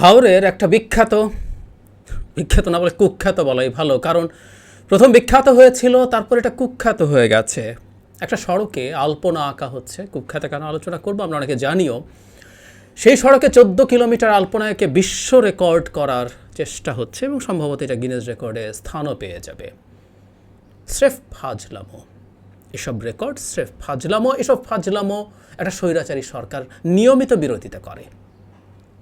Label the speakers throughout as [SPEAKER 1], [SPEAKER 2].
[SPEAKER 1] হাওরের একটা বিখ্যাত বিখ্যাত না বলে কুখ্যাত বলাই ভালো, কারণ প্রথম বিখ্যাত হয়েছিল, তারপর এটা কুখ্যাত হয়ে গেছে। একটা সড়কে আলপনা আঁকা হচ্ছে, কুখ্যাত কেন আলোচনা করব আমরা অনেকে জানিও। সেই সড়কে চোদ্দ কিলোমিটার আলপনাকে বিশ্ব রেকর্ড করার চেষ্টা হচ্ছে এবং সম্ভবত এটা গিনেজ রেকর্ডে স্থানও পেয়ে যাবে। স্রেফ ফাজলামো, এসব রেকর্ড স্রেফ ফাজলামো, এসব ফাজলামো একটা স্বৈরাচারী সরকার নিয়মিত বিরোধিতা করে।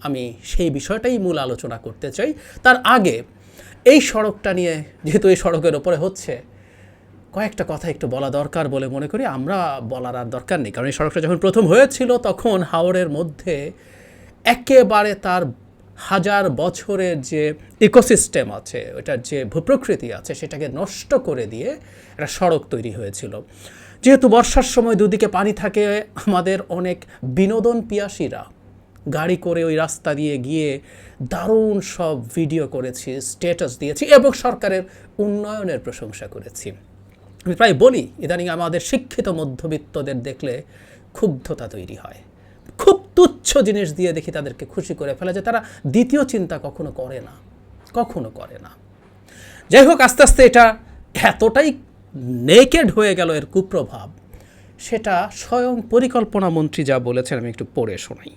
[SPEAKER 1] আমি সেই বিষয়টাই মূল আলোচনা করতে চাই। তার আগে এই সড়কটা নিয়ে, যেহেতু এই সড়কের ওপরে হচ্ছে, কয়েকটা কথা একটু বলা দরকার বলে মনে করি। আমরা বলার আর দরকার নেই, কারণ এই সড়কটা যখন প্রথম হয়েছিল, তখন হাওড়ের মধ্যে একেবারে তার হাজার বছরের যে ইকোসিস্টেম আছে ওটার যে ভূপ্রকৃতি আছে, সেটাকে নষ্ট করে দিয়ে একটা সড়ক তৈরি হয়েছিল। যেহেতু বর্ষার সময় দুদিকে পানি থাকে, আমাদের অনেক বিনোদন পিয়াসীরা গাড়ি করে ওই রাস্তা দিয়ে গিয়ে দারুণ সব ভিডিও করেছি স্ট্যাটাস দিয়েছি এবং সরকারের উন্নয়নের প্রশংসা করেছি। আমি প্রায় বলি, ইদানিং আমাদের শিক্ষিত মধ্যবিত্তদের দেখলে ক্ষুব্ধতা তৈরি হয়। খুব তুচ্ছ জিনিস দিয়ে দেখি তাদেরকে খুশি করে ফেলে যে তারা দ্বিতীয় চিন্তা কখনো করে না, কখনো করে না। যাই হোক, আস্তে আস্তে এটা এতটাই নেকেড হয়ে গেল এর কুপ্রভাব, সেটা স্বয়ং পরিকল্পনা মন্ত্রী যা বলেছেন আমি একটু পড়ে শোনাই।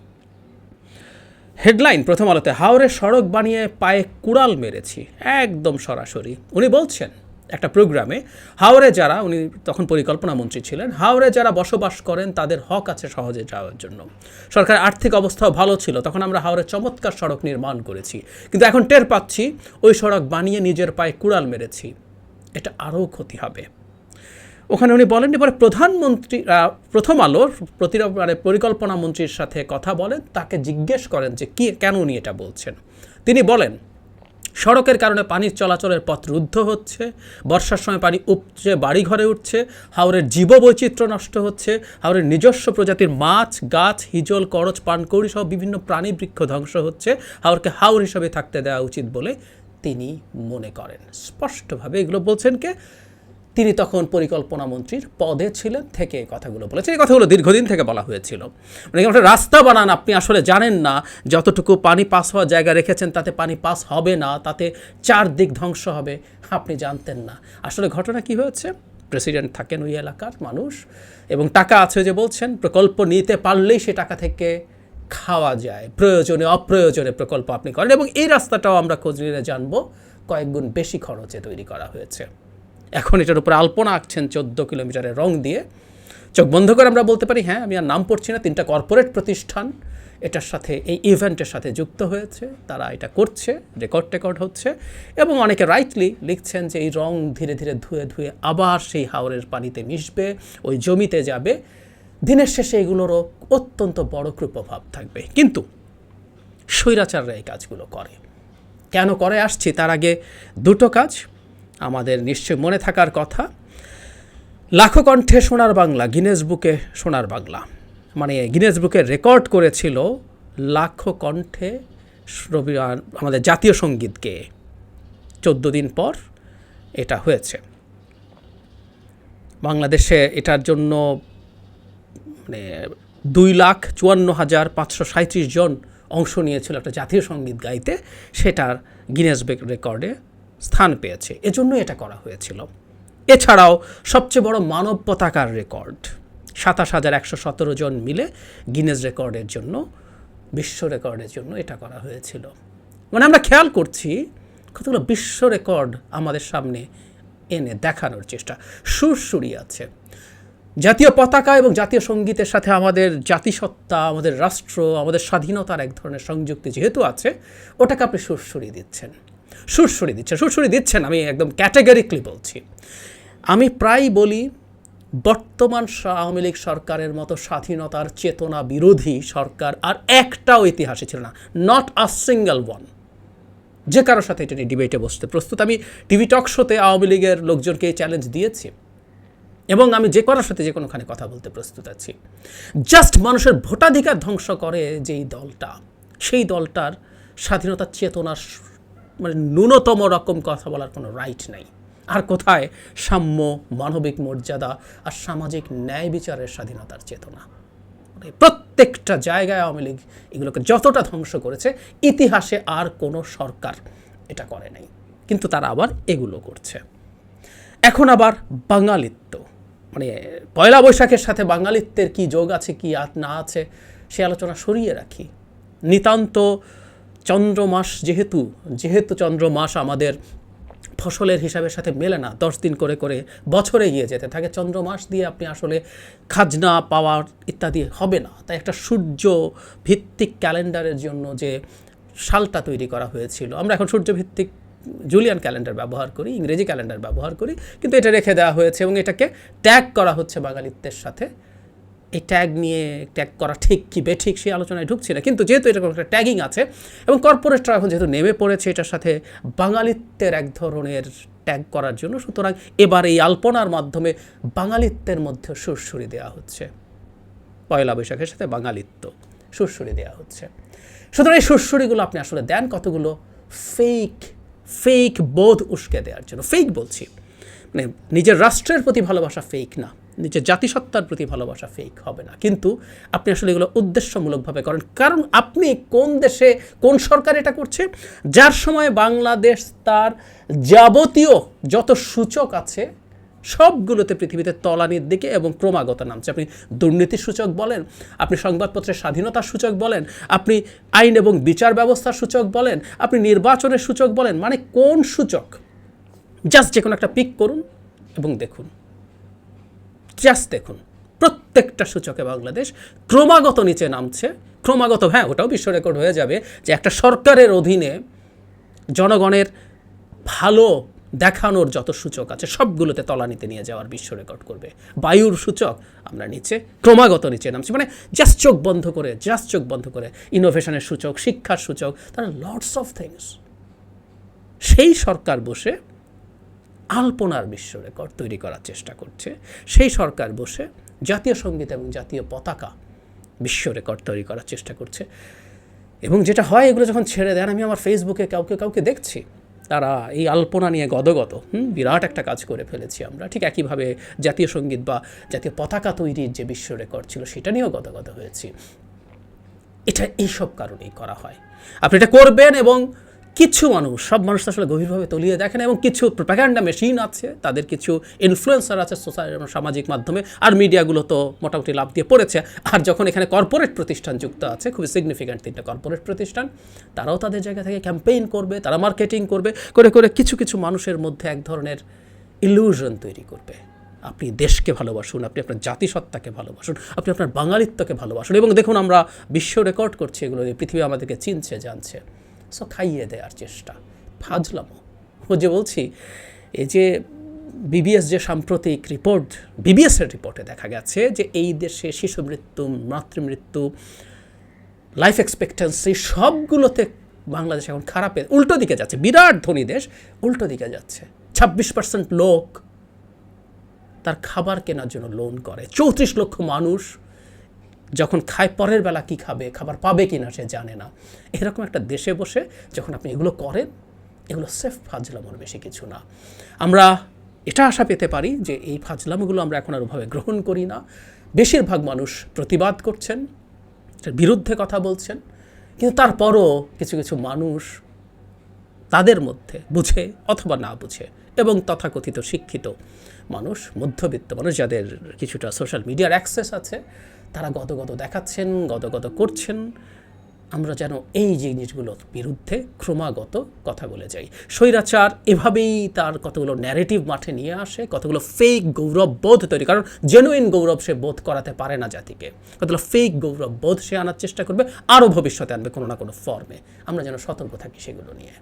[SPEAKER 1] হেডলাইন প্রথম আলোতে হাওড়ে সড়ক বানিয়ে পায়ে কুড়াল মেরেছি। একদম সরাসরি। উনি বলছেন, একটা প্রোগ্রামে হাওড়ে যারা, উনি তখন পরিকল্পনা মন্ত্রী ছিলেন হাওড়ে যারা বসবাস করেন, তাদের হক আছে সহজে যাওয়ার জন্য। সরকারের আর্থিক অবস্থাও ভালো ছিল, তখন আমরা হাওড়ে চমৎকার সড়ক নির্মাণ করেছি। কিন্তু এখন টের পাচ্ছি, ওই সড়ক বানিয়ে নিজের পায়ে কুড়াল মেরেছি। এটা আরও ক্ষতি হবে। ওখানে উনি বলেন এবারে প্রধানমন্ত্রী প্রথম আলোর প্রতি মানে পরিকল্পনা মন্ত্রীর সাথে কথা বলেন, তাকে জিজ্ঞেস করেন যে কি, কেন উনি এটা বলছেন? তিনি বলেন, সড়কের কারণে পানির চলাচলের পথ রুদ্ধ হচ্ছে, বর্ষার সময় পানি উপচে বাড়িঘরে উঠছে, হাওরের জীববৈচিত্র্য নষ্ট হচ্ছে, হাওরের নিজস্ব প্রজাতির মাছ, গাছ, হিজল, করচ, পানকৌড়ি সহ বিভিন্ন প্রাণী বৃক্ষ ধ্বংস হচ্ছে, হাওরকে হাওর হিসাবে থাকতে দেওয়া উচিত বলে তিনি মনে করেন। স্পষ্টভাবে এগুলো বলছেন কে? তিনি তখন পরিকল্পনা মন্ত্রীর পদে ছিলেন থেকে এই কথাগুলো বলেছেন। এই কথাগুলো দীর্ঘদিন থেকে বলা হয়েছিল। মানে একটা রাস্তা বানান আপনি আসলে জানেন না, যতটুকু পানি পাস হওয়ার জায়গা রেখেছেন তাতে পানি পাস হবে না, তাতে চারদিক ধ্বংস হবে, আপনি জানতেন না। আসলে ঘটনা কি হয়েছে? প্রেসিডেন্ট থাকেন ওই এলাকার মানুষ এবং টাকা আছে যে বলছেন, প্রকল্প নিতে পারলেই সে টাকা থেকে খাওয়া যায়। প্রয়োজনে, অপ্রয়োজনে প্রকল্প আপনি করেন এবং এই রাস্তাটাও আমরা খোঁজ নিয়ে জানব। কয়েক গুণ বেশি খরচে তৈরি করা হয়েছে। এখন এটার উপরে আলপনা আঁকছেন চোদ্দ কিলোমিটারের রং দিয়ে। চোখ বন্ধ করে আমরা বলতে পারি হ্যাঁ আমি আর নাম পড়ছি না, তিনটা কর্পোরেট প্রতিষ্ঠান। এটার সাথে, এই ইভেন্টের সাথে যুক্ত হয়েছে, তারা এটা করছে রেকর্ড টেকর্ড হচ্ছে এবং অনেকে রাইটলি লিখছেন যে এই রং ধীরে ধীরে ধুয়ে ধুয়ে আবার সেই হাওরের পানিতে মিশবে, ওই জমিতে যাবে। দিনের শেষে এগুলোরও অত্যন্ত বড় কুপ্রভাব থাকবে। কিন্তু স্বৈরাচাররা এই কাজগুলো করে। কেন করে? আসছি তার আগে দুটো কাজ। আমাদের নিশ্চয় মনে থাকার কথা। লাখো কণ্ঠে সোনার বাংলা গিনেস বুকে সোনার বাংলা। মানে গিনেস বুকে রেকর্ড করেছিল লাখো কণ্ঠে রবি আমাদের জাতীয় সঙ্গীতকে। চোদ্দ দিন পর এটা হয়েছে। বাংলাদেশে এটার জন্য মানে দুই লাখ চুয়ান্ন হাজার পাঁচশো সাঁত্রিশ জন অংশ নিয়েছিল একটা জাতীয় সংগীত গাইতে। সেটার গিনেস রেকর্ডে স্থান পেয়েছে। এজন্য এটা করা হয়েছিল। এছাড়াও সবচেয়ে বড় মানব পতাকার রেকর্ড, সাতাশ হাজার একশো সতেরো জন মিলে গিনেস রেকর্ডের জন্য, বিশ্ব রেকর্ডের জন্য এটা করা হয়েছিল। মানে আমরা খেয়াল করছি, কতগুলো বিশ্ব রেকর্ড আমাদের সামনে এনে দেখানোর চেষ্টা। সুরসুরি আছে। জাতীয় পতাকা এবং জাতীয় সঙ্গীতের সাথে আমাদের জাতিসত্তা, আমাদের রাষ্ট্র, আমাদের স্বাধীনতার এক ধরনের সংযুক্তি যেহেতু আছে, ওটাকে আপনি সুরসুরি দিচ্ছেন। সুরসুরি দিচ্ছেন সুরসুরি দিচ্ছেন আমি একদম ক্যাটাগরিকলি বলছি। আমি প্রায় বলি, বর্তমান আওয়ামী লীগ সরকারের মতো স্বাধীনতার চেতনা বিরোধী সরকার আর একটাও ইতিহাসে ছিল না নট আ সিঙ্গেল ওয়ান যে কারোর সাথে এটা নিয়ে ডিবেটে বসতে প্রস্তুত। আমি টিভি টক শোতে আওয়ামী লীগের লোকজনকে চ্যালেঞ্জ দিয়েছি এবং আমি যে কারোর সাথে যে কোনোখানে কথা বলতে প্রস্তুত আছি। জাস্ট মানুষের ভোটাধিকার ধ্বংস করে যেই দলটা, সেই দলটার স্বাধীনতার চেতনার মানে ন্যূনতম রকম কথা বলার কোনো রাইট নাই। আর কোথায়? সাম্য, মানবিক মর্যাদা আর সামাজিক ন্যায় বিচারের স্বাধীনতার চেতনা। প্রত্যেকটা জায়গায় আওয়ামী লীগ এগুলোকে যতটা ধ্বংস করেছে, ইতিহাসে আর কোনো সরকার এটা করে নাই। কিন্তু তারা আবার এগুলো করছে। এখন আবার বাঙালিত্ব। মানে পয়লা বৈশাখের সাথে বাঙালিত্বের কি যোগ আছে, কি না আছে, সে আলোচনা সরিয়ে রাখি। নিতান্ত চন্দ্রমাস যেহেতু যেহেতু চন্দ্রমাস আমাদের ফসলের হিসাবের সাথে মেলে না, দশ দিন করে করে বছরে গিয়ে যেতে থাকে, চন্দ্রমাস দিয়ে আপনি আসলে খাজনা পাওয়ার ইত্যাদি হবে না। তাই একটা সূর্য ভিত্তিক ক্যালেন্ডারের জন্য যে সালটা তৈরি করা হয়েছিল, আমরা এখন সূর্য ভিত্তিক জুলিয়ান ক্যালেন্ডার ব্যবহার করি, ইংরেজি ক্যালেন্ডার ব্যবহার করি, কিন্তু এটা রেখে দেওয়া হয়েছে এবং এটাকে ট্যাগ করা হচ্ছে বাঙালিত্বের সাথে। এই ট্যাগ নিয়ে ট্যাগ করা ঠিক কি বেঠিক সেই আলোচনায় ঢুকছি না। কিন্তু যেহেতু এটা একটা ট্যাগিং আছে এবং কর্পোরেটরা এখন যেহেতু নেমে পড়েছে এটার সাথে বাঙালিত্বের এক ধরনের ট্যাগ করার জন্য, সুতরাং এবার এই আলপনার মাধ্যমে বাঙালিত্বের মধ্যে সুরসুরি দেওয়া হচ্ছে। পয়লা বৈশাখের সাথে বাঙালিত্ব সুরসুরি দেওয়া হচ্ছে। সুতরাং এই সুরসুরিগুলো আপনি আসলে দেন কতগুলো? ফেক ফেক বোধ উস্কে দেওয়ার জন্য। ফেক বলছি। মানে নিজের রাষ্ট্রের প্রতি ভালোবাসা ফেক না। নিজের জাতিসত্তার প্রতি ভালোবাসা ফেক হবে না। কিন্তু আপনি আসলে এগুলো উদ্দেশ্যমূলকভাবে করেন। কারণ আপনি কোন দেশে কোন সরকার এটা করছে? যার সময় বাংলাদেশ তার যাবতীয় যত সূচক আছে, সবগুলোতে পৃথিবীতে তলানির দিকে এবং ক্রমাগত নামছে। আপনি দুর্নীতির সূচক বলেন, আপনি সংবাদপত্রের স্বাধীনতার সূচক বলেন, আপনি আইন এবং বিচার ব্যবস্থার সূচক বলেন, আপনি নির্বাচনের সূচক বলেন মানে কোন সূচক? জাস্ট যে কোনো একটা পিক করুন এবং দেখুন। জাস্ট দেখুন, প্রত্যেকটা সূচকে বাংলাদেশ ক্রমাগত নিচে নামছে। ক্রমাগত হ্যাঁ ওটাও বিশ্ব রেকর্ড হয়ে যাবে যে একটা সরকারের অধীনে জনগণের ভালো দেখানোর যত সূচক আছে, সবগুলোতে তলানিতে নিয়ে যাওয়ার বিশ্ব রেকর্ড করবে। বায়ুর সূচক আমরা নিচে, ক্রমাগত নিচে নামছি। মানে জাস্ট চোখ বন্ধ করে জাস্ট চোখ বন্ধ করে ইনোভেশনের সূচক, শিক্ষার সূচক, তারা লটস অফ থিংস সেই সরকার বসে আলপনার বিশ্ব রেকর্ড তৈরি করার চেষ্টা করছে। সেই সরকার বসে জাতীয় সংগীত এবং জাতীয় পতাকা বিশ্ব রেকর্ড তৈরি করার চেষ্টা করছে। এবং যেটা হয়, এগুলো যখন ছেড়ে দেন, আমি আমার ফেসবুকে কাউকে কাউকে দেখছি, তারা এই আলপনা নিয়ে গদগত হুম, বিরাট একটা কাজ করে ফেলেছি আমরা। ঠিক একইভাবে জাতীয় সংগীত বা জাতীয় পতাকা তৈরির যে বিশ্ব রেকর্ড ছিল, সেটা নিয়েও গদগত হয়েছি। এটা এইসব কারণেই করা হয়। আপনি এটা করবেন এবং কিছু মানুষ, সব মানুষ আসলে গভীরভাবে তলিয়ে দেখেন এবং কিছু প্রোপাগান্ডা মেশিন আছে, তাদের কিছু ইনফ্লুয়েন্সার আছে সোসাইটি সামাজিক মাধ্যমে, আর মিডিয়াগুলো তো মোটামুটি লাভ দিয়ে পড়েছে। আর যখন এখানে কর্পোরেট প্রতিষ্ঠান যুক্ত আছে, খুবই সিগনিফিক্যান্ট তিনটা কর্পোরেট প্রতিষ্ঠান, তারাও তাদের জায়গা থেকে ক্যাম্পেইন করবে, তারা মার্কেটিং করবে, করে করে কিছু কিছু মানুষের মধ্যে এক ধরনের ইলিউশন তৈরি করবে। আপনি দেশকে ভালোবাসুন, আপনি আপনার জাতিসত্তাকে ভালোবাসুন, আপনি আপনার বাঙালিত্বকে ভালোবাসুন, এবং দেখুন আমরা বিশ্ব রেকর্ড করছি এগুলো পৃথিবী আমাদেরকে চিনছে, জানছে। সো খাইয়ে দেওয়ার চেষ্টা। ফাজলামো ও যে বলছি, এই যে বিবিএস যে সাম্প্রতিক রিপোর্ট বিবিএসের রিপোর্টে দেখা গেছে যে এই দেশে শিশু মৃত্যু, মাতৃমৃত্যু লাইফ এক্সপেক্টেন্সি সবগুলোতে বাংলাদেশ এখন খারাপের, উল্টো দিকে যাচ্ছে। বিরাট ধনী দেশ উল্টো দিকে যাচ্ছে। ছাব্বিশ পার্সেন্ট লোক তার খাবার কেনার জন্য লোন করে। চৌত্রিশ লক্ষ মানুষ যখন খায়, পরের বেলা কি খাবে, খাবার পাবে কি না সে জানে না। এরকম একটা দেশে বসে যখন আপনি এগুলো করেন, এগুলো সেফ ফাজলামোর বেশি কিছু না। আমরা এটা আশা পেতে পারি যে এই ফাজলামগুলো আমরা এখন আর ওভাবে গ্রহণ করি না। বেশিরভাগ মানুষ প্রতিবাদ করছেন বিরুদ্ধে কথা বলছেন, কিন্তু তারপরও কিছু কিছু মানুষ তাদের মধ্যে বুঝে অথবা না বুঝে এবং তথাকথিত শিক্ষিত মানুষ, মধ্যবিত্ত মানুষ যাদের কিছুটা সোশ্যাল মিডিয়ার অ্যাক্সেস আছে তারা গদগদ দেখাচ্ছেন গদগদ করছেন। আমরা যেন এই জিনিসগুলোর বিরুদ্ধে ক্রমাগত কথা বলে যাই। স্বৈরাচার এভাবেই তার কতগুলো ন্যারেটিভ মাঠে নিয়ে আসে, কতগুলো ফেক গৌরব বোধ তৈরি। কারণ জেনুইন গৌরব সে বোধ করাতে পারে না জাতিকে। কতগুলো ফেক গৌরব বোধ সে আনার চেষ্টা করবে, আরও ভবিষ্যতে আনবে কোনো না কোনো ফর্মে আমরা যেন সতর্ক থাকি সেগুলো নিয়ে।